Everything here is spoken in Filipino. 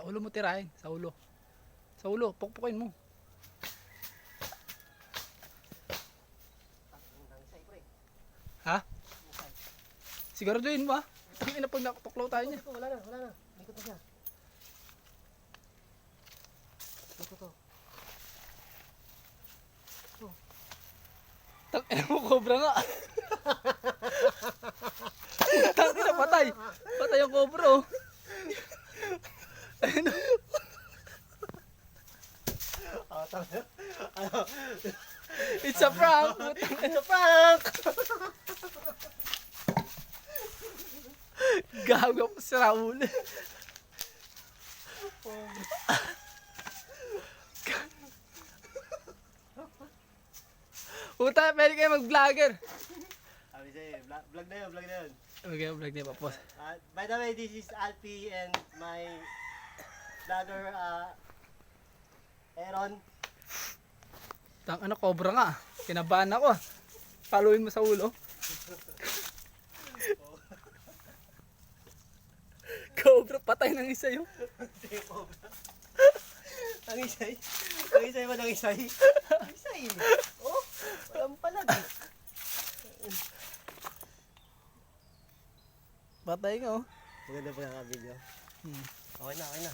Sa ulo mo tirahin. Sa ulo. Sa ulo. Pukpukin mo. Ha? Siguraduhin mo ha. Hindi na pag nakutuklaw tayo niya. Wala na, wala na. Ikot na siya. Ito, ito. Tang ina mo, cobra nga. Tang ina, patay. Patay ang cobra oh. Ayun oh. Ah, tama. It's a prank. It's a prank! Gago po si Raul. Puta, pwede kayo mag-vlogger. Sabi sa'yo, vlog, vlog na yun, vlog na yun. Okay, vlog niya papos. Uh, by the way, this is Alpi and my vlogger, uh, Aaron. Tang ano, cobra nga. Kinabahan ako. Paluin mo sa ulo. cobra, patay ng isa yun. ang isay. Ang isay ba ng isay? Ang isay. Oh, walang palag. Patay nga oh. Maganda pa yung video. Hmm. Okay na, okay na.